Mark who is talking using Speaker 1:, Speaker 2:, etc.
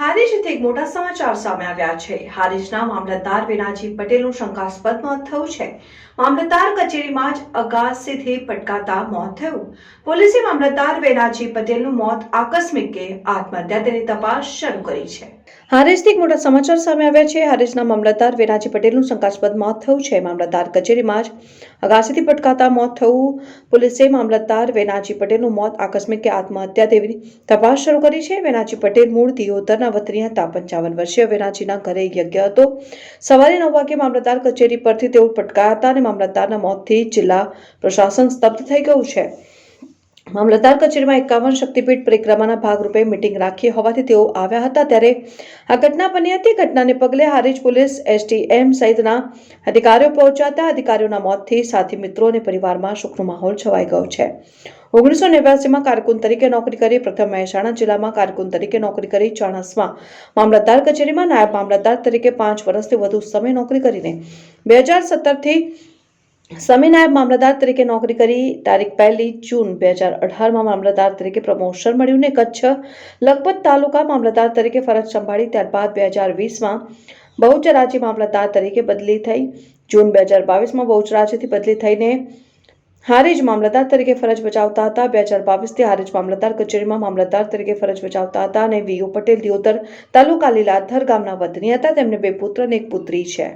Speaker 1: હારીજથી એક મોટા સમાચાર સામે આવ્યા છે. હારીજના મામલતદાર વેનાજી પટેલનું શંકાસ્પદ મોત થયું છે. મામલતદાર કચેરીમાં જ અગાસીથી પટકાતા મોત થયું. પોલીસે મામલતદાર વેનાજી પટેલનું મોત આકસ્મિક આત્મહત્યા તેની તપાસ શરૂ કરી છે. હારીજથી એક મોટા સમાચાર સામે આવ્યા છે. હારીજના મામલતદાર વેનાજી પટેલનું શંકાસ્પદ મોત થયું છે. મામલતદાર કચેરીમાં જ અગાસીથી પટકાતા મોત થયું. પોલીસે મામલતદાર વેનાજી પટેલનું મોત આકસ્મિક કે આત્મહત્યા તેવી તપાસ શરૂ કરી છે. વેનાજી પટેલ મૂળ દિયોદરના વતની હતા. પંચાવન વર્ષીય વેનાજીના ઘરે યજ્ઞ હતો. સવારે નવ વાગે મામલતદાર કચેરી પરથી તેઓ પટકાયા હતા અને મામલતદારના મોતથી જિલ્લા પ્રશાસન સ્તબ્ધ થઈ ગયું છે. મામલતદાર કચેરીમાં એકાવન શક્તિપીઠ પરિક્રમાના ભાગરૂપે મિટિંગ રાખી હોવાથી તેઓ આવ્યા હતા ત્યારે આ ઘટના બની હતી. ઘટનાને પગલે હારીજ પોલીસ એસટીએમ સહિતના અધિકારીઓ પહોંચ્યા હતા. અધિકારીઓના મોતથી સાથી મિત્રો અને પરિવારમાં શોકનો માહોલ છવાઈ ગયો છે. ઓગણીસો નેવ્યાસીમાં કારકુન તરીકે નોકરી કરી, પ્રથમ મહેસાણા જિલ્લામાં કારકુન તરીકે નોકરી કરી, ચાણસમાં મામલતદાર કચેરીમાં નાયબ મામલતદાર તરીકે પાંચ વર્ષથી વધુ સમય નોકરી કરીને બે હજાર સત્તરથી સમી નાયબ મામલતદાર તરીકે નોકરી કરી, તારીખ પહેલી જૂન બે હજાર અઢારમાં મામલતદાર તરીકે પ્રમોશન મળ્યું ને કચ્છ લખપત તાલુકા મામલતદાર તરીકે ફરજ સંભાળી, ત્યારબાદ બે હજાર વીસમાં બહુચરાજી મામલતદાર તરીકે બદલી થઈ. જૂન બે હજાર બાવીસમાં બહુચરાજીથી બદલી થઈને હારીજ મામલતદાર તરીકે ફરજ બજાવતા હતા. બે હજાર બાવીસથી હારીજ મામલતદાર કચેરીમાં મામલતદાર તરીકે ફરજ બજાવતા હતા અને વીઓ પટેલ દિયોદર તાલુકા લીલાધર ગામના વતની હતા. તેમને બે પુત્ર અને એક પુત્રી છે.